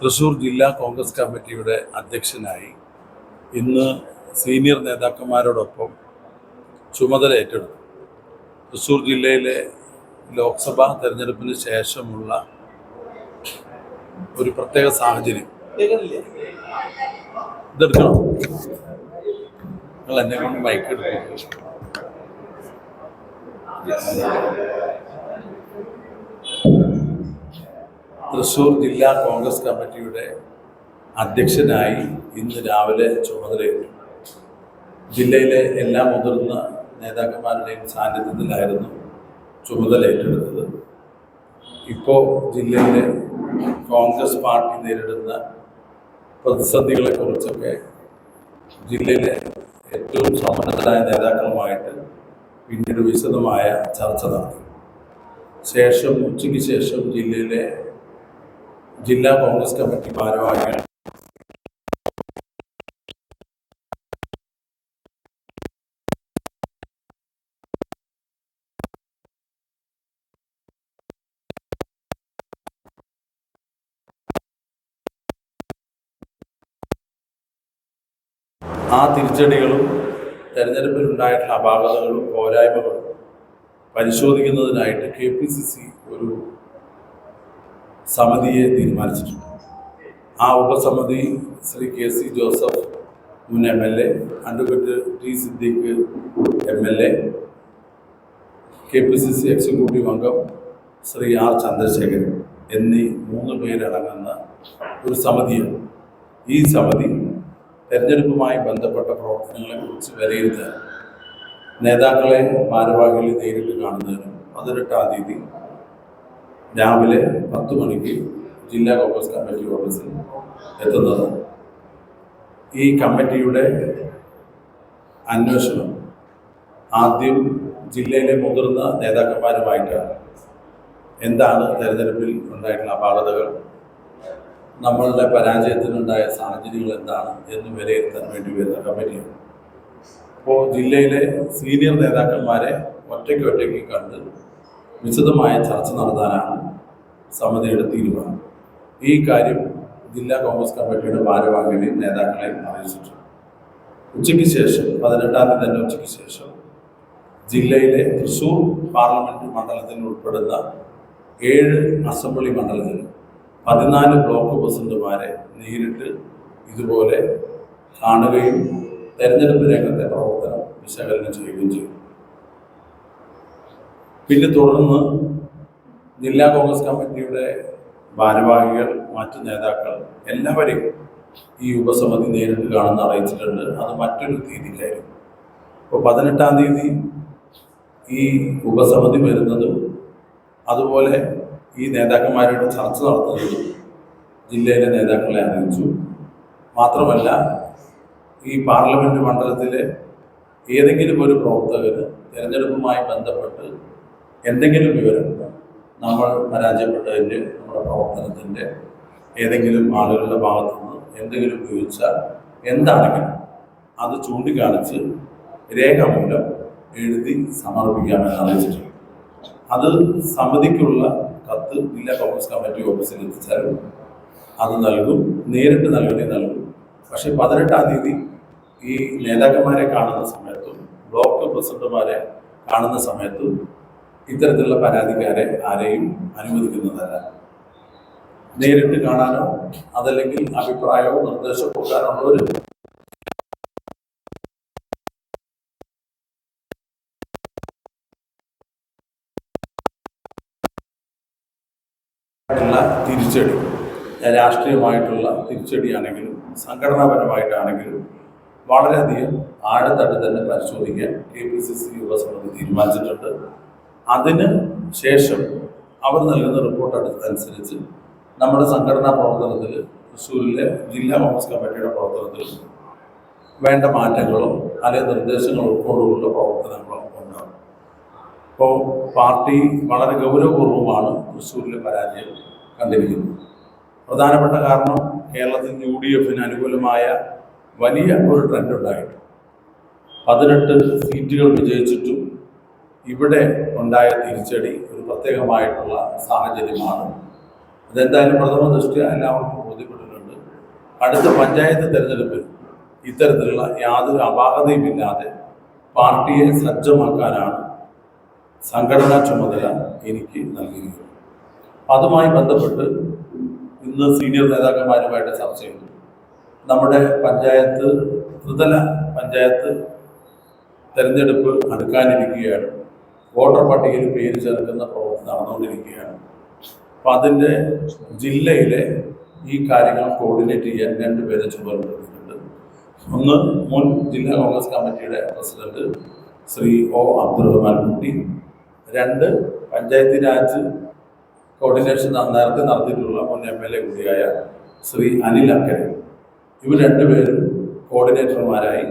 തൃശൂർ ജില്ലാ കോൺഗ്രസ് കമ്മിറ്റിയുടെ അധ്യക്ഷനായി ഇന്ന് സീനിയർ നേതാക്കന്മാരോടൊപ്പം ചുമതല ഏറ്റെടുത്തു. തൃശൂർ ജില്ലയിലെ ലോക്സഭാ തെരഞ്ഞെടുപ്പിന് ശേഷമുള്ള ഒരു പ്രത്യേക സാഹചര്യം. ഇതെടുക്കണം? നിങ്ങൾ എന്നെ കൊണ്ട് ബൈക്ക് എടുക്കും. തൃശൂർ ജില്ലാ കോൺഗ്രസ് കമ്മിറ്റിയുടെ അധ്യക്ഷനായി ഇന്ന് രാവിലെ ചുമതലയേറ്റു ജില്ലയിലെ എല്ലാ മുതിർന്ന നേതാക്കന്മാരുടെയും സാന്നിധ്യത്തിലായിരുന്നു ചുമതല ഏറ്റെടുത്തത്. ഇപ്പോൾ ജില്ലയിലെ കോൺഗ്രസ് പാർട്ടി നേരിടുന്ന പ്രതിസന്ധികളെക്കുറിച്ചൊക്കെ ജില്ലയിലെ ഏറ്റവും സമ്പന്നരായ നേതാക്കളുമായിട്ട് പിന്നീട് വിശദമായ ചർച്ച നടത്തി. ശേഷം ഉച്ചയ്ക്ക് ശേഷം ജില്ലയിലെ ജില്ലാ കോൺഗ്രസ് കമ്മിറ്റി ഭാരവാഹികൾ ആ തിരിച്ചടികളും തെരഞ്ഞെടുപ്പിൽ ഉണ്ടായിട്ടുള്ള അപാകതകളും പോരായ്മകളും പരിശോധിക്കുന്നതിനായിട്ട് കെ പി സി സി ഒരു സമിതിയെ തീരുമാനിച്ചിട്ടുണ്ട്. ആ ഉപസമിതി ശ്രീ കെ സി ജോസഫ് മുൻ M L A advocate T Siddique M L A K P C C executive അംഗം ശ്രീ ആർ ചന്ദ്രശേഖരൻ എന്നീ മൂന്ന് പേരടങ്ങുന്ന ഒരു സമിതിയാണ്. ഈ സമിതി തെരഞ്ഞെടുപ്പുമായി ബന്ധപ്പെട്ട പ്രവർത്തനങ്ങളെക്കുറിച്ച് വിലയിരുത്താൻ നേതാക്കളെ ഭാരവാഹികളിൽ നേരിട്ട് കാണുന്നതിനും പതിനെട്ടാം തീയതി രാവിലെ പത്ത് മണിക്ക് ജില്ലാ കോൺഗ്രസ് കമ്മിറ്റി ഓഫീസിൽ എത്തുന്നത്. ഈ കമ്മിറ്റിയുടെ അന്വേഷണം ആദ്യം ജില്ലയിലെ മുതിർന്ന നേതാക്കന്മാരുമായിട്ടാണ്. എന്താണ് തെരഞ്ഞെടുപ്പിൽ ഉണ്ടായിട്ടുള്ള അപാകതകൾ? നമ്മളുടെ പരാജയത്തിനുണ്ടായ സാഹചര്യങ്ങൾ എന്താണ് എന്ന് വിലയിരുത്താൻ വേണ്ടി വരുന്ന കമ്മിറ്റിയാണ്. അപ്പോൾ ജില്ലയിലെ സീനിയർ നേതാക്കന്മാരെ ഒറ്റയ്ക്ക് ഒറ്റയ്ക്ക് കണ്ട് വിശദമായ ചർച്ച നടത്താനാണ് സമിതിയുടെ തീരുമാനം. ഈ കാര്യം ജില്ലാ കോൺഗ്രസ് കമ്മിറ്റിയുടെ ഭാരവാഹികളെയും നേതാക്കളെയും അറിയിച്ചിട്ടുണ്ട്. ഉച്ചയ്ക്ക് ശേഷം പതിനെട്ടാം തീയതി തന്നെ ഉച്ചയ്ക്ക് ശേഷം ജില്ലയിലെ തൃശൂർ പാർലമെന്റ് മണ്ഡലത്തിൽ ഉൾപ്പെടുന്ന ഏഴ് അസംബ്ലി മണ്ഡലത്തിൽ പതിനാല് ബ്ലോക്ക് പ്രസിഡന്റുമാരെ നേരിട്ട് ഇതുപോലെ കാണുകയും തെരഞ്ഞെടുപ്പ് രംഗത്തെ പ്രവർത്തനം വിശകലനം ചെയ്യുകയും ചെയ്തു. പിന്നെ തുടർന്ന് ജില്ലാ കോൺഗ്രസ് കമ്മിറ്റിയുടെ ഭാരവാഹികൾ മറ്റ് നേതാക്കൾ എല്ലാവരെയും ഈ ഉപസമിതി നേരിട്ട് കാണുന്ന അറിയിച്ചിട്ടുണ്ട്. അത് മറ്റൊരു തീയതിക്കായിരുന്നു അപ്പോൾ പതിനെട്ടാം തീയതി ഈ ഉപസമിതി വരുന്നതും അതുപോലെ ഈ നേതാക്കന്മാരോട് ചർച്ച നടത്തുന്നതും ജില്ലയിലെ നേതാക്കളെ അറിയിച്ചു. മാത്രമല്ല ഈ പാർലമെന്റ് മണ്ഡലത്തിലെ ഏതെങ്കിലും ഒരു പ്രവർത്തകന് തിരഞ്ഞെടുപ്പുമായി ബന്ധപ്പെട്ട് എന്തെങ്കിലും വിവരം നമ്മൾ പരാജയപ്പെട്ടതിന്റെ നമ്മുടെ പ്രവർത്തനത്തിന്റെ ഏതെങ്കിലും ആളുകളുടെ ഭാഗത്തു നിന്ന് എന്തെങ്കിലും ഉപയോഗിച്ചാൽ എന്താണെങ്കിലും അത് ചൂണ്ടിക്കാണിച്ച് രേഖാമൂലം എഴുതി സമർപ്പിക്കാമെന്ന് അറിയിച്ചിട്ടുണ്ട്. അത് സമിതിക്കുള്ള കത്ത് ജില്ലാ കോൺഗ്രസ് കമ്മിറ്റി ഓഫീസിൽ എത്തിച്ചാലും അത് നൽകും നേരിട്ട് നൽകണേ നൽകും. പക്ഷേ പതിനെട്ടാം തീയതി ഈ നേതാക്കന്മാരെ കാണുന്ന സമയത്തും ബ്ലോക്ക് പ്രസിഡന്റുമാരെ കാണുന്ന സമയത്തും ഇത്തരത്തിലുള്ള പരാതിക്കാരെ ആരെയും അനുവദിക്കുന്നതല്ല. നേരിട്ട് കാണാനോ അതല്ലെങ്കിൽ അഭിപ്രായമോ നിർദ്ദേശമോ കൊടുക്കാനുള്ളവർ ഉള്ള തിരിച്ചടി. രാഷ്ട്രീയമായിട്ടുള്ള തിരിച്ചടിയാണെങ്കിലും സംഘടനാപരമായിട്ടാണെങ്കിലും വളരെയധികം ആഴത്തട്ട് തന്നെ പരിശോധിക്കാൻ കെ പി സി സി യുവസമിതി തീരുമാനിച്ചിട്ടുണ്ട്. അതിന് ശേഷം അവർ നൽകുന്ന റിപ്പോർട്ട് അടുത്തനുസരിച്ച് നമ്മുടെ സംഘടനാ പ്രവർത്തനത്തിൽ തൃശ്ശൂരിലെ ജില്ലാ കോൺഗ്രസ് കമ്മിറ്റിയുടെ പ്രവർത്തനത്തിൽ വേണ്ട മാറ്റങ്ങളോ അല്ലെങ്കിൽ നിർദ്ദേശങ്ങളോ ഉൾക്കൊണ്ടുള്ള പ്രവർത്തനങ്ങളോ ഇപ്പോൾ പാർട്ടി വളരെ ഗൗരവപൂർവമാണ് തൃശ്ശൂരിലെ പരാജയം കണ്ടിരിക്കുന്നത്. പ്രധാനപ്പെട്ട കാരണം കേരളത്തിൽ യു ഡി എഫിന് അനുകൂലമായ വലിയ ഒരു ട്രെൻഡ് ഉണ്ടായിട്ടുണ്ട്. പതിനെട്ട് സീറ്റുകൾ വിജയിച്ചിട്ടും ഇവിടെ ഉണ്ടായ തിരിച്ചടി ഒരു പ്രത്യേകമായിട്ടുള്ള സാഹചര്യമാണ്. അതെന്തായാലും പ്രഥമ ദൃഷ്ടി എല്ലാവർക്കും ബോധ്യപ്പെട്ടിട്ടുണ്ട്. അടുത്ത പഞ്ചായത്ത് തെരഞ്ഞെടുപ്പിൽ ഇത്തരത്തിലുള്ള യാതൊരു അപാകതയുമില്ലാതെ പാർട്ടിയെ സജ്ജമാക്കാനാണ് സംഘടനാ ചുമതല എനിക്ക് നൽകിയിരുന്നു അതുമായി ബന്ധപ്പെട്ട് ഇന്ന് സീനിയർ നേതാക്കന്മാരുമായിട്ട് ചർച്ച ചെയ്തു. നമ്മുടെ പഞ്ചായത്ത് ത്രിതല പഞ്ചായത്ത് തെരഞ്ഞെടുപ്പ് അടുക്കാനിരിക്കുകയാണ്. വോട്ടർ പട്ടികയിൽ പേര് ചേർക്കുന്ന പ്രവർത്തനം നടന്നുകൊണ്ടിരിക്കുകയാണ്. അപ്പം അതിന്റെ ജില്ലയിലെ ഈ കാര്യങ്ങൾ കോർഡിനേറ്റ് ചെയ്യാൻ രണ്ടുപേരെ ചുമതലപ്പെടുത്തിയിട്ടുണ്ട്. ഒന്ന് മുൻ ജില്ലാ കോൺഗ്രസ് കമ്മിറ്റിയുടെ പ്രസിഡന്റ് ശ്രീ ഒ അബ്ദുറഹ്മാൻ കുട്ടി രണ്ട് പഞ്ചായത്ത് രാജ് കോർഡിനേഷൻ നേരത്തെ നടത്തിയിട്ടുള്ള മുൻ എം എൽ എ കൂടിയായ ശ്രീ അനിൽ അക്കരെ. ഇവർ രണ്ടുപേരും കോർഡിനേറ്റർമാരായി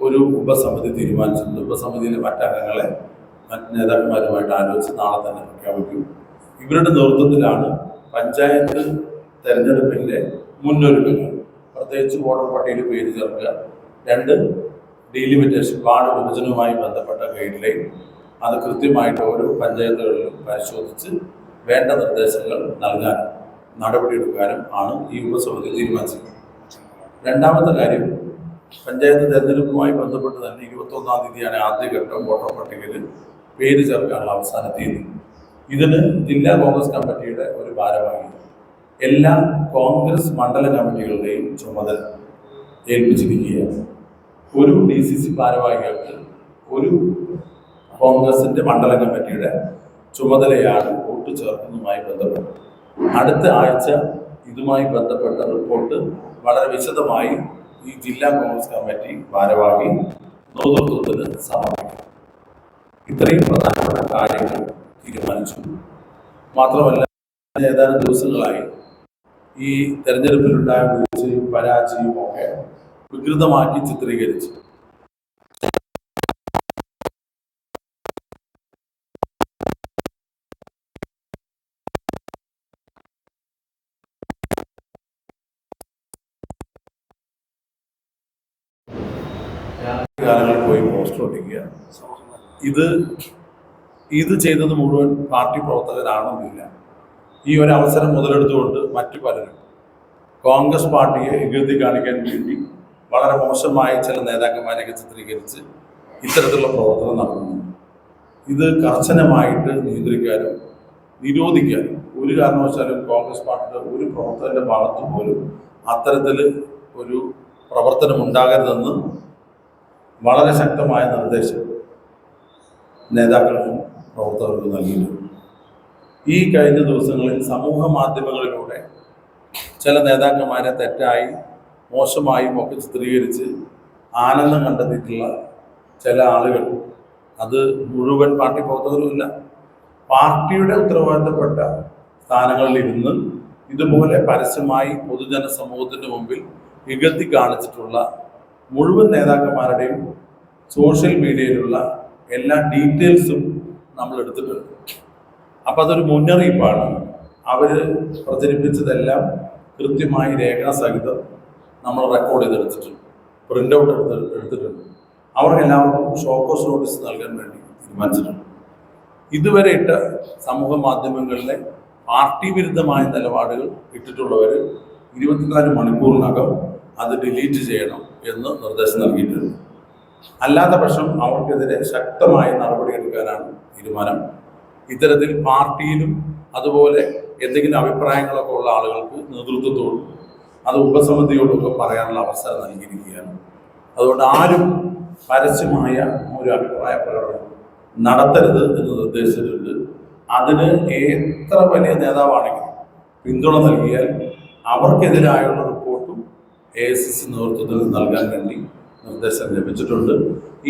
ഒരു ഉപസമിതി തീരുമാനിച്ചിട്ടുണ്ട്. ഉപസമിതിയിലെ മറ്റംഗങ്ങളെ മറ്റ് നേതാക്കന്മാരുമായിട്ട് ആലോചിച്ച് നാളെ തന്നെ പ്രഖ്യാപിക്കും ഇവരുടെ നേതൃത്വത്തിലാണ് പഞ്ചായത്ത് തെരഞ്ഞെടുപ്പിന്റെ മുന്നൊരുക്കങ്ങൾ. പ്രത്യേകിച്ച് വോട്ടർ പട്ടികയിൽ പേര് ചേർക്കുക. രണ്ട് ഡീലിമിറ്റേഷൻ വാർഡ് വിഭജനവുമായി ബന്ധപ്പെട്ട ഗൈഡ് ലൈൻ അത് കൃത്യമായിട്ട് ഓരോ പഞ്ചായത്തുകളിലും പരിശോധിച്ച് വേണ്ട നിർദ്ദേശങ്ങൾ നൽകാനും നടപടിയെടുക്കാനും ആണ് ഈ ഉപസമിതി തീരുമാനിച്ചത്. രണ്ടാമത്തെ കാര്യം പഞ്ചായത്ത് തെരഞ്ഞെടുപ്പുമായി ബന്ധപ്പെട്ട് തന്നെ ഇരുപത്തൊന്നാം തീയതിയാണ് ആദ്യഘട്ടം വോട്ടർ പട്ടികയിൽ പേര് ചേർക്കാനുള്ള അവസാന തീയതി. ഇതിന് ജില്ലാ കോൺഗ്രസ് കമ്മിറ്റിയുടെ ഒരു ഭാരവാഹി എല്ലാ കോൺഗ്രസ് മണ്ഡല കമ്മിറ്റികളുടെയും ചുമതല ഏൽപ്പിച്ചിരിക്കുകയാണ്. ഒരു ഡി സി സി ഭാരവാഹികൾക്ക് ഒരു കോൺഗ്രസിന്റെ മണ്ഡല കമ്മിറ്റിയുടെ ചുമതലയാണ് വോട്ട് ചേർക്കുന്നതുമായി ബന്ധപ്പെട്ട്. അടുത്ത ആഴ്ച ഇതുമായി ബന്ധപ്പെട്ട റിപ്പോർട്ട് വളരെ വിശദമായി ഈ ജില്ലാ കോൺഗ്രസ് കമ്മിറ്റി ഭാരവാഹി നേതൃത്വത്തിന് സമർപ്പിക്കും. ഇത്രയും പ്രധാനപ്പെട്ട കാര്യങ്ങൾ തീരുമാനിച്ചു. മാത്രമല്ല ഏതാനും ദിവസങ്ങളായി ഈ തെരഞ്ഞെടുപ്പിലുണ്ടായ വീഴ്ചയും പരാജയവും ഒക്കെ വികൃതമാക്കി ചിത്രീകരിച്ചു. ഇത് ഇത് ചെയ്തത് മുഴുവൻ പാർട്ടി പ്രവർത്തകരാണെന്നില്ല ഈ ഒരു അവസരം മുതലെടുത്തുകൊണ്ട് മറ്റു പലരും കോൺഗ്രസ് പാർട്ടിയെ എഴുതി കാണിക്കാൻ വേണ്ടി വളരെ മോശമായി ചില നേതാക്കന്മാരെയൊക്കെ ചിത്രീകരിച്ച് ഇത്തരത്തിലുള്ള പ്രവർത്തനം നടത്തുന്നു. ഇത് കർശനമായിട്ട് നിയന്ത്രിക്കാനും നിരോധിക്കാനും ഒരു കാരണവശാലും കോൺഗ്രസ് പാർട്ടിയുടെ ഒരു പ്രവർത്തകന്റെ ഭാഗത്തു പോലും അത്തരത്തിൽ ഒരു പ്രവർത്തനം ഉണ്ടാകരുതെന്ന് വളരെ ശക്തമായ നിർദ്ദേശം നേതാക്കൾക്കും പ്രവർത്തകർക്കും നൽകിയിട്ടുണ്ട്. ഈ കഴിഞ്ഞ ദിവസങ്ങളിൽ സമൂഹ മാധ്യമങ്ങളിലൂടെ ചില നേതാക്കന്മാരെ തെറ്റായി മോശമായും ഒക്കെ ചിത്രീകരിച്ച് ആനന്ദം കണ്ടെത്തിയിട്ടുള്ള ചില ആളുകൾ അത് മുഴുവൻ പാർട്ടി പ്രവർത്തകരുമില്ല പാർട്ടിയുടെ ഉത്തരവാദിത്തപ്പെട്ട സ്ഥാനങ്ങളിൽ ഇരുന്ന് ഇതുപോലെ പരസ്യമായി പൊതുജന സമൂഹത്തിന് മുമ്പിൽ ഇകത്തി കാണിച്ചിട്ടുള്ള മുഴുവൻ നേതാക്കന്മാരുടെയും സോഷ്യൽ മീഡിയയിലുള്ള എല്ലാ ഡീറ്റെയിൽസും നമ്മൾ എടുത്തിട്ടുണ്ട്. അപ്പം അതൊരു മുന്നറിയിപ്പാണ്. അവർ പ്രചരിപ്പിച്ചതെല്ലാം കൃത്യമായി രേഖാസഹിതം നമ്മൾ റെക്കോർഡ് ചെയ്തെടുത്തിട്ടുണ്ട്. പ്രിന്റ് ഔട്ട് എടുത്ത് എടുത്തിട്ടുണ്ട്. അവർക്കെല്ലാവർക്കും ഷോക്കോസ് നോട്ടീസ് നൽകാൻ വേണ്ടി തീരുമാനിച്ചിട്ടുണ്ട്. ഇതുവരെ ഇട്ട സമൂഹ മാധ്യമങ്ങളിലെ പാർട്ടി വിരുദ്ധമായ നിലപാടുകൾ ഇട്ടിട്ടുള്ളവർ ഇരുപത്തിനാല് മണിക്കൂറിനകം അത് ഡിലീറ്റ് ചെയ്യണം എന്ന് നിർദ്ദേശം നൽകിയിട്ടുണ്ട്. അല്ലാത്ത പക്ഷം അവർക്കെതിരെ ശക്തമായ നടപടിയെടുക്കാനാണ് തീരുമാനം. ഇത്തരത്തിൽ പാർട്ടിയിലും അതുപോലെ എന്തെങ്കിലും അഭിപ്രായങ്ങളൊക്കെ ഉള്ള ആളുകൾക്ക് നേതൃത്വത്തോടും അത് ഉപസമിതിയോടൊക്കെ പറയാനുള്ള അവസരം നൽകിയിരിക്കുകയാണ്. അതുകൊണ്ട് ആരും പരസ്യമായ ഒരു അഭിപ്രായ പ്രകടനം നടത്തരുത് എന്ന് നിർദ്ദേശിച്ചിട്ടുണ്ട് അതിന് എത്ര വലിയ നേതാവാണെങ്കിലും പിന്തുണ നൽകിയാൽ അവർക്കെതിരായുള്ള റിപ്പോർട്ടും എ എസ് എസ് നേതൃത്വത്തിൽ നൽകാൻ വേണ്ടി നിർദ്ദേശം ലഭിച്ചിട്ടുണ്ട്.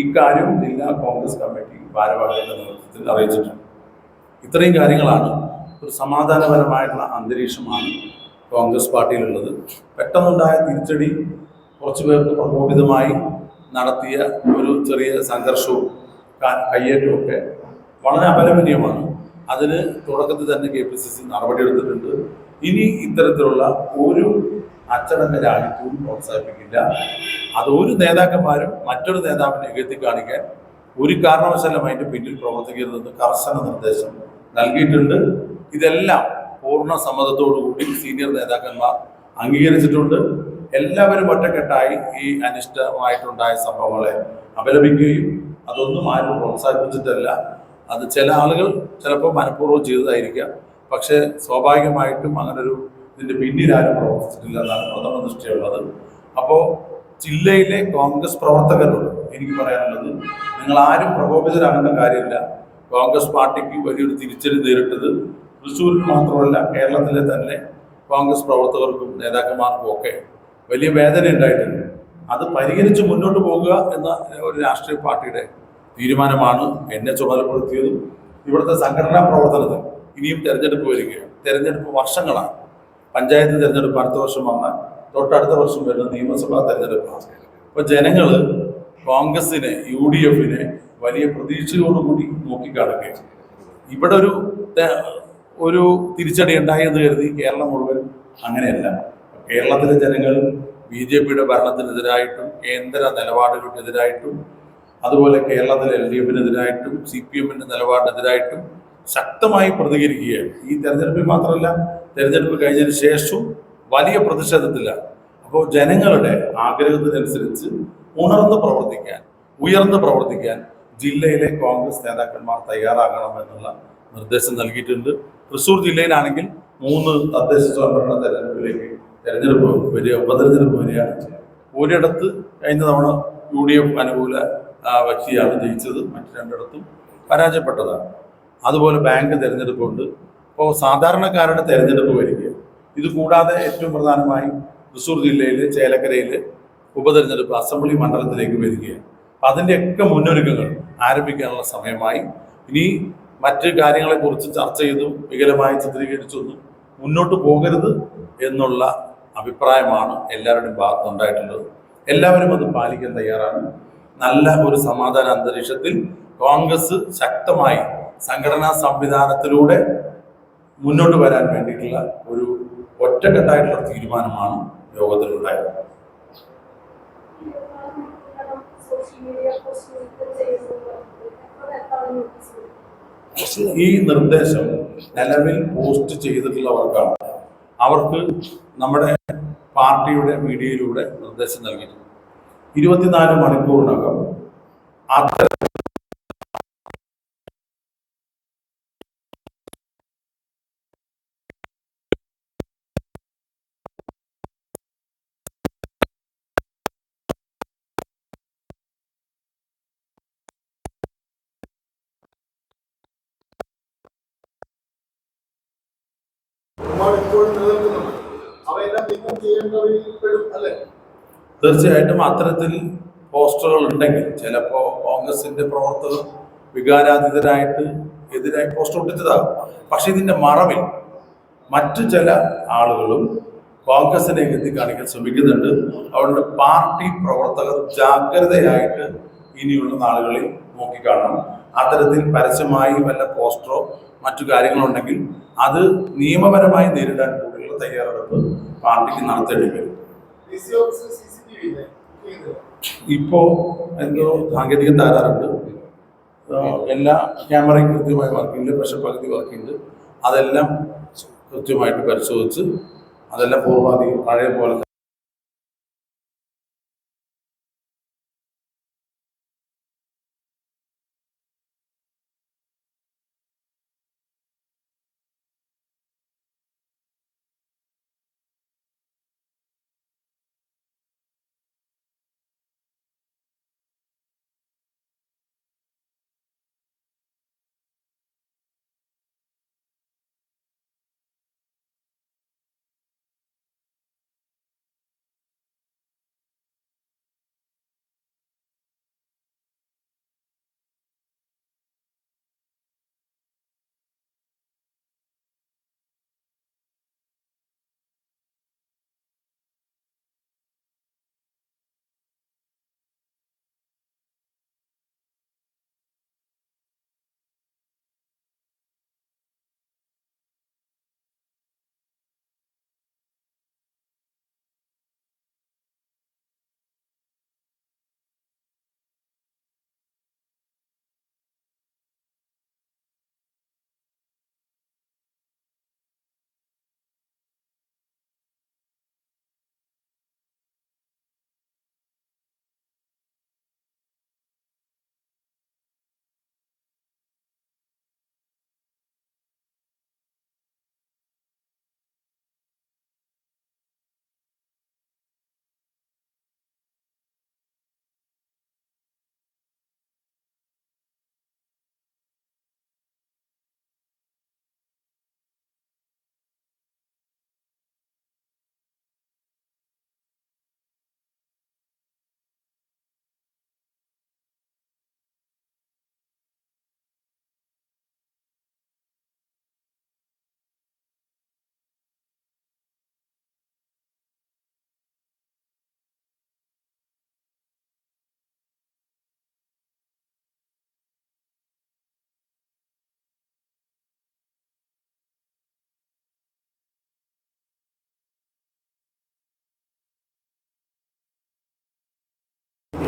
ഇക്കാര്യം ജില്ലാ കോൺഗ്രസ് കമ്മിറ്റി ഭാരവാഹികളുടെ നേതൃത്വത്തിൽ അറിയിച്ചിട്ടുണ്ട്. ഇത്രയും കാര്യങ്ങളാണ് ഒരു സമാധാനപരമായിട്ടുള്ള അന്തരീക്ഷമാണ് കോൺഗ്രസ് പാർട്ടിയിലുള്ളത്. പെട്ടെന്നുണ്ടായ തിരിച്ചടി കുറച്ചു പേർക്ക് പ്രകോപിതമായി നടത്തിയ ഒരു ചെറിയ സംഘർഷവും കയ്യേറ്റവും വളരെ അപലപനീയമാണ്. അതിന് തുടക്കത്തിൽ തന്നെ കെ പി സി സി നടപടിയെടുത്തിട്ടുണ്ട്. ഇനി ഇത്തരത്തിലുള്ള ഒരു അച്ചടക്ക രാജ്യത്തോടും പ്രോത്സാഹിപ്പിക്കില്ല. അത് ഒരു നേതാക്കന്മാരും മറ്റൊരു നേതാവിനെ എഴുതി കാണിക്കാൻ ഒരു കാരണവശാലും അതിന്റെ പിന്നിൽ പ്രവർത്തിക്കരുതെന്ന് കർശന നിർദ്ദേശം നൽകിയിട്ടുണ്ട്. ഇതെല്ലാം പൂർണ സമ്മതത്തോടു കൂടി സീനിയർ നേതാക്കന്മാർ അംഗീകരിച്ചിട്ടുണ്ട്. എല്ലാവരും ഒറ്റക്കെട്ടായി ഈ അനിഷ്ടമായിട്ടുണ്ടായ സംഭവങ്ങളെ അപലപിക്കുകയും അതൊന്നും ആരും പ്രോത്സാഹിപ്പിച്ചിട്ടല്ല. അത് ചില ആളുകൾ ചിലപ്പോൾ മനഃപൂർവം ചെയ്തതായിരിക്കാം. പക്ഷേ സ്വാഭാവികമായിട്ടും അങ്ങനൊരു ഇതിന്റെ പിന്നീട് ആരും പ്രവർത്തിച്ചിട്ടില്ല എന്നാണ് പ്രഥമ ദൃഷ്ടിയുള്ളത്. അപ്പോൾ ജില്ലയിലെ കോൺഗ്രസ് പ്രവർത്തകരോട് എനിക്ക് പറയാനുള്ളത് നിങ്ങൾ ആരും പ്രകോപിതരാകേണ്ട കാര്യമില്ല. കോൺഗ്രസ് പാർട്ടിക്ക് വലിയൊരു തിരിച്ചടി നേരിട്ടത് തൃശ്ശൂരിൽ മാത്രമല്ല കേരളത്തിലെ തന്നെ കോൺഗ്രസ് പ്രവർത്തകർക്കും നേതാക്കന്മാർക്കും ഒക്കെ വലിയ വേദന ഉണ്ടായിട്ടുണ്ട്. അത് പരിഹരിച്ച് മുന്നോട്ട് പോകുക എന്ന ഒരു രാഷ്ട്രീയ പാർട്ടിയുടെ തീരുമാനമാണ് എന്നെ ചുമതലപ്പെടുത്തിയതും ഇവിടുത്തെ സംഘടനാ പ്രവർത്തനത്തിൽ ഇനിയും തെരഞ്ഞെടുപ്പ് വരികയാണ്. തെരഞ്ഞെടുപ്പ് വർഷങ്ങളാണ്. പഞ്ചായത്ത് തിരഞ്ഞെടുപ്പ് അടുത്ത വർഷം വന്നാൽ തൊട്ടടുത്ത വർഷം വരുന്ന നിയമസഭാ തെരഞ്ഞെടുപ്പാണ് അപ്പോൾ ജനങ്ങൾ കോൺഗ്രസിനെ യു ഡി എഫിനെ വലിയ പ്രതീക്ഷയോടുകൂടി നോക്കിക്കാണുകയാണ്. ഇവിടെ ഒരു ഒരു തിരിച്ചടി ഉണ്ടായെന്ന് കരുതി കേരളം മുഴുവൻ അങ്ങനെയല്ല. കേരളത്തിലെ ജനങ്ങൾ ബി ജെ പിയുടെ ഭരണത്തിനെതിരായിട്ടും കേന്ദ്ര നിലപാടുകൾക്കെതിരായിട്ടും അതുപോലെ കേരളത്തിലെ എൽ ഡി എഫിനെതിരായിട്ടും സി പി എമ്മിന്റെ നിലപാടിനെതിരായിട്ടും ശക്തമായി പ്രതികരിക്കുകയാണ്. ഈ തെരഞ്ഞെടുപ്പിൽ മാത്രമല്ല തെരഞ്ഞെടുപ്പ് കഴിഞ്ഞതിന് ശേഷവും വലിയ പ്രതിഷേധത്തിലാണ്. അപ്പോൾ ജനങ്ങളുടെ ആഗ്രഹത്തിനനുസരിച്ച് ഉണർന്ന് പ്രവർത്തിക്കാൻ ഉയർന്ന് പ്രവർത്തിക്കാൻ ജില്ലയിലെ കോൺഗ്രസ് നേതാക്കന്മാർ തയ്യാറാകണമെന്നുള്ള നിർദ്ദേശം നൽകിയിട്ടുണ്ട്. തൃശ്ശൂർ ജില്ലയിലാണെങ്കിൽ മൂന്ന് തദ്ദേശ സ്വയംഭരണ തെരഞ്ഞെടുപ്പിലേക്ക് തെരഞ്ഞെടുപ്പ് വരിക ഉപതെരഞ്ഞെടുപ്പ് വരികയാണ് ഒരിടത്ത് കഴിഞ്ഞ തവണ യു ഡി എഫ് അനുകൂല കക്ഷിയാണ് ജയിച്ചത് മറ്റു രണ്ടിടത്തും പരാജയപ്പെട്ടതാണ്. അതുപോലെ ബാങ്ക് തെരഞ്ഞെടുപ്പുണ്ട്. അപ്പോൾ സാധാരണക്കാരുടെ തെരഞ്ഞെടുപ്പ് വരിക ഇത് കൂടാതെ ഏറ്റവും പ്രധാനമായി തൃശ്ശൂർ ജില്ലയിൽ ചേലക്കരയിൽ ഉപതെരഞ്ഞെടുപ്പ് അസംബ്ലി മണ്ഡലത്തിലേക്ക് വരികയാണ്. അപ്പം അതിന്റെയൊക്കെ മുന്നൊരുക്കങ്ങൾ ആരംഭിക്കാനുള്ള സമയമായി. ഇനി മറ്റ് കാര്യങ്ങളെക്കുറിച്ച് ചർച്ച ചെയ്തും വികലമായി ചിത്രീകരിച്ചൊന്നും മുന്നോട്ട് പോകരുത് എന്നുള്ള അഭിപ്രായമാണ് എല്ലാവരുടെയും ഭാഗത്തുണ്ടായിട്ടുള്ളത് എല്ലാവരും അത് പാലിക്കാൻ തയ്യാറാണ്. നല്ല ഒരു സമാധാന അന്തരീക്ഷത്തിൽ കോൺഗ്രസ് ശക്തമായി സംഘടനാ സംവിധാനത്തിലൂടെ മുന്നോട്ട് വരാൻ വേണ്ടിയിട്ടുള്ള ഒരു ഒറ്റക്കെട്ടായിട്ടുള്ള തീരുമാനമാണ് യോഗത്തിലുണ്ടായത്. ഈ നിർദ്ദേശം നിലവിൽ പോസ്റ്റ് ചെയ്തിട്ടുള്ളവർക്കാണ് അവർക്ക് നമ്മുടെ പാർട്ടിയുടെ മീഡിയയിലൂടെ നിർദ്ദേശം നൽകിയിട്ടുണ്ട്. ഇരുപത്തിനാല് മണിക്കൂറിനകം അത്തരം തീർച്ചയായിട്ടും അത്തരത്തിൽ പോസ്റ്ററുകൾ ഉണ്ടെങ്കിൽ ചിലപ്പോൾ കോൺഗ്രസിന്റെ പ്രവർത്തകർ വികാരാതീതരായിട്ട് എതിരായി പോസ്റ്റർ ഒട്ടിച്ചതാകും പക്ഷെ ഇതിന്റെ മറവിൽ മറ്റു ചില ആളുകളും കോൺഗ്രസിനെ എത്തി കാണിക്കാൻ ശ്രമിക്കുന്നുണ്ട്. അവരുടെ പാർട്ടി പ്രവർത്തകർ ജാഗ്രതയായിട്ട് ഇനിയുള്ള നാളുകളിൽ നോക്കിക്കാണണം. അത്തരത്തിൽ പരസ്യമായി വല്ല പോസ്റ്ററോ മറ്റു കാര്യങ്ങളുണ്ടെങ്കിൽ അത് നിയമപരമായി നേരിടാൻ കൂടിയുള്ള തയ്യാറെടുപ്പ് പാർട്ടിക്ക് നടത്തേണ്ടി വരും. ഇപ്പോ എന്തോ സാങ്കേതിക തകരാറുണ്ട്. എല്ലാ ക്യാമറയും കൃത്യമായി വർക്കിംഗ് പക്ഷെ പകുതി വർക്കിംഗ് അതെല്ലാം കൃത്യമായിട്ട് പരിശോധിച്ച് അതെല്ലാം പൂർവാധികം പഴയ പോലെ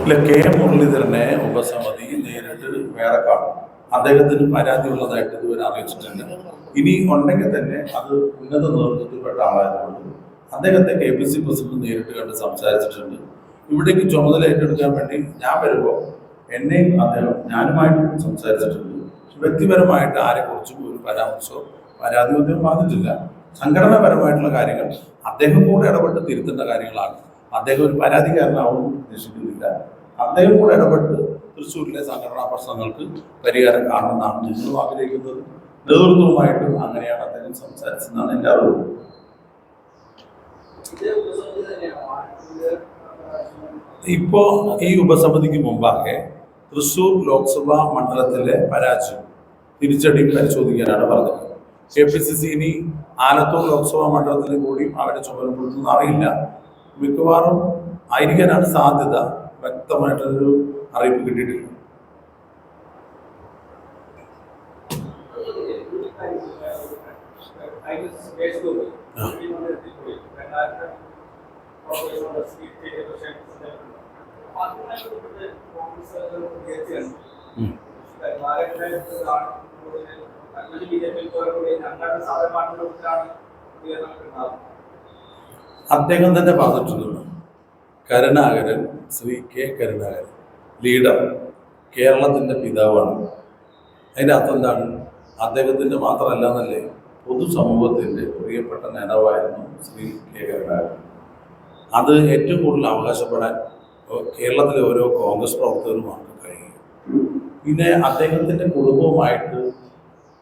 ഇല്ല കെ. മുരളീധരനെ ഉപസമിതി നേരിട്ട് വേറെ കാണും. അദ്ദേഹത്തിന് പരാതി ഉള്ളതായിട്ട് ഇതുവരെ അറിയിച്ചിട്ടുണ്ട്. ഇനി ഉണ്ടെങ്കിൽ തന്നെ അത് ഉന്നത നേതൃത്വത്തിൽപ്പെട്ട ആളായതുകൊണ്ട് അദ്ദേഹത്തെ കെ പി സി പ്രസിഡന്റ് നേരിട്ട് കണ്ട് സംസാരിച്ചിട്ടുണ്ട്. ഇവിടേക്ക് ചുമതല ഏറ്റെടുക്കാൻ വേണ്ടി ഞാൻ വരുമ്പോൾ എന്നെയും അദ്ദേഹം ഞാനുമായിട്ട് സംസാരിച്ചിട്ടുണ്ട്. വ്യക്തിപരമായിട്ട് ആരെക്കുറിച്ചും ഒരു പരാമർശമോ പരാതിയോ അദ്ദേഹം ബാധിച്ചില്ല സംഘടനാപരമായിട്ടുള്ള കാര്യങ്ങൾ അദ്ദേഹം കൂടെ ഇടപെട്ട് തിരുത്തേണ്ട കാര്യങ്ങളാണ്. അദ്ദേഹം ഒരു പരാതിക്കാരനാവും പ്രതീക്ഷിക്കുന്നില്ല അദ്ദേഹം കൂടെ ഇടപെട്ട് തൃശ്ശൂരിലെ സംഘടനാ പ്രശ്നങ്ങൾക്ക് പരിഹാരം കാണണമെന്നാണ് ഞങ്ങളും ആഗ്രഹിക്കുന്നത്. നേതൃത്വവുമായിട്ടും അങ്ങനെയാണ് അദ്ദേഹം സംസാരിച്ചതെന്നാണ് എന്റെ അറിവ്. ഇപ്പോ ഈ ഉപസമിതിക്ക് മുമ്പാകെ തൃശൂർ ലോക്സഭാ മണ്ഡലത്തിലെ പരാജയം തിരിച്ചടി പരിശോധിക്കാനാണ് പറഞ്ഞത്. കെ പി സി സി ഇനി ആലത്തൂർ ലോക്സഭാ മണ്ഡലത്തിൽ കൂടി അവരെ ചുമതലപ്പെടുത്തുന്ന അറിയില്ല. മിക്കവാറും ആയിരിക്കാനാണ് സാധ്യത. വ്യക്തമായിട്ടൊരു അറിയിപ്പ് കിട്ടിയിട്ടില്ല. അദ്ദേഹം തന്നെ പറഞ്ഞിട്ടുണ്ട് കരുണാകരൻ ശ്രീ കെ കരുണാകരൻ ലീഡർ കേരളത്തിന്റെ പിതാവാണ്. അതിന്റെ അർത്ഥം എന്താണ്? അദ്ദേഹത്തിന്റെ മാത്രമല്ല എന്നല്ലേ പൊതുസമൂഹത്തിന്റെ പ്രിയപ്പെട്ട നേതാവായിരുന്നു ശ്രീ കെ കരുണാകരൻ. അത് ഏറ്റവും കൂടുതൽ അവകാശപ്പെടാൻ കേരളത്തിലെ ഓരോ കോൺഗ്രസ് പ്രവർത്തകരുമാണ് കഴിയും പിന്നെ അദ്ദേഹത്തിന്റെ കുടുംബവുമായിട്ട്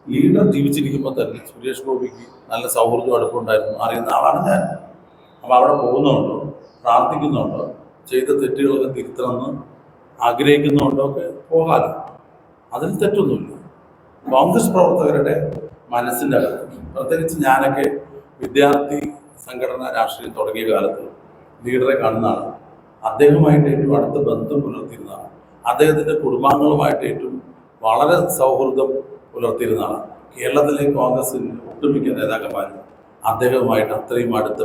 ലീഡർ ജീവിച്ചിരിക്കുമ്പോൾ തന്നെ സുരേഷ് ഗോപിക്ക് നല്ല സൗഹൃദം അടുപ്പുണ്ടായിരുന്നു. അറിയുന്ന ആളാണ് ഞാൻ. അപ്പോൾ അവിടെ പോകുന്നുണ്ടോ. പ്രാർത്ഥിക്കുന്നുണ്ടോ? ചെയ്ത തെറ്റുകളൊക്കെ തിരുത്തണമെന്ന് ആഗ്രഹിക്കുന്നുണ്ടോ ഒക്കെ പോകാതെ അതിൽ തെറ്റൊന്നുമില്ല. കോൺഗ്രസ് പ്രവർത്തകരുടെ മനസ്സിന്റെ അകത്ത്. പ്രത്യേകിച്ച് ഞാനൊക്കെ വിദ്യാർത്ഥി സംഘടന രാഷ്ട്രീയം തുടങ്ങിയ കാലത്ത് ലീഡറെ കാണുന്നതാണ്. അദ്ദേഹവുമായിട്ട് ഏറ്റവും അടുത്ത ബന്ധം പുലർത്തിയിരുന്നതാണ്. അദ്ദേഹത്തിന്റെ കുടുംബാംഗങ്ങളുമായിട്ട് ഏറ്റവും വളരെ സൗഹൃദം പുലർത്തിയിരുന്നതാണ്. കേരളത്തിലെ കോൺഗ്രസിന്റെ ഒട്ടുമിക്ക നേതാക്കന്മാരും അദ്ദേഹവുമായിട്ട് അത്രയും അടുത്ത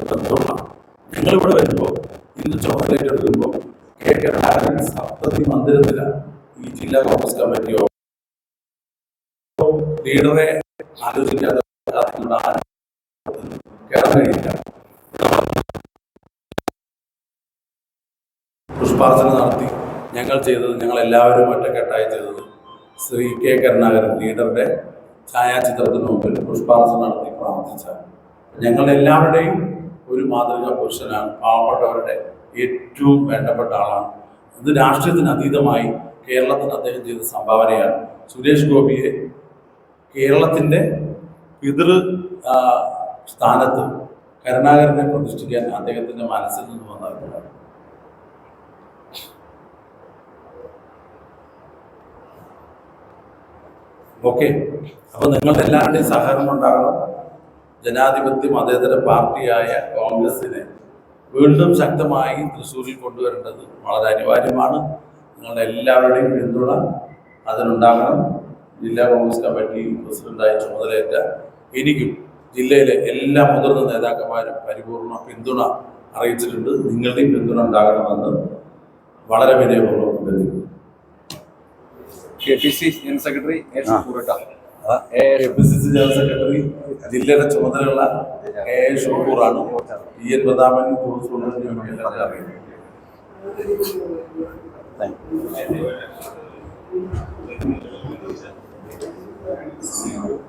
ബന്ധമാണ് ഇവിടെ വരുമ്പോൾ ഇന്ന് ചുമതല എടുക്കുമ്പോൾ കെ സപ്തതി മന്ദിരത്തിലാണ് ഈ ജില്ലാ കോൺഗ്രസ് കമ്മിറ്റിയോ ലീഡറെ ആലോചിക്കാതെ കയറാൻ കഴിയില്ല പുഷ്പാർച്ചന നടത്തി. ഞങ്ങൾ ചെയ്തത് ഞങ്ങൾ എല്ലാവരും ഒറ്റക്കെട്ടായി ചെയ്തത് ശ്രീ കെ കരുണാകരൻ ലീഡറുടെ ഛായാചിത്രത്തിന് മുമ്പിൽ പുഷ്പാർച്ചന നടത്തി പ്രാർത്ഥിച്ച ഞങ്ങളുടെ എല്ലാവരുടെയും ഒരു മാതൃകാ പുരുഷനാണ് പാവപ്പെട്ടവരുടെ ഏറ്റവും വേണ്ടപ്പെട്ട ആളാണ്. ഇത് രാഷ്ട്രീയത്തിന് അതീതമായി കേരളത്തിന് അദ്ദേഹം ചെയ്ത സംഭാവനയാണ്. സുരേഷ് ഗോപിയെ കേരളത്തിന്റെ പിതൃ സ്ഥാനത്ത് കരുണാകരനെ പ്രതിഷ്ഠിക്കാൻ അദ്ദേഹത്തിന്റെ മനസ്സിൽ നിന്ന് വന്ന അഭിപ്രായം ഓക്കെ. അപ്പോൾ നിങ്ങളുടെ എല്ലാവരുടെയും സഹകരണം ഉണ്ടാകണം. ജനാധിപത്യ മതേതര പാർട്ടിയായ കോൺഗ്രസിനെ വീണ്ടും ശക്തമായി തൃശ്ശൂരിൽ കൊണ്ടുവരേണ്ടത് വളരെ അനിവാര്യമാണ്. നിങ്ങളുടെ എല്ലാവരുടെയും പിന്തുണ അതിനുണ്ടാകണം. ജില്ലാ കോൺഗ്രസ് കമ്മിറ്റി പ്രസിഡന്റായി ചുമതലയേറ്റ എനിക്കും ജില്ലയിലെ എല്ലാ മുതിർന്ന നേതാക്കന്മാരും പരിപൂർണ പിന്തുണ അറിയിച്ചിട്ടുണ്ട്. നിങ്ങളുടെയും പിന്തുണ ഉണ്ടാകണമെന്ന് വളരെ വിനയപൂർവം K P C general secretary general secretary ജില്ലയുടെ ചുമതലയുള്ള കെ എ ആണ് ഇ എൻ പ്രതാപൻ ടൂറിസ്റ്റ് എല്ലാവരും അറിയുന്നത് Thank you.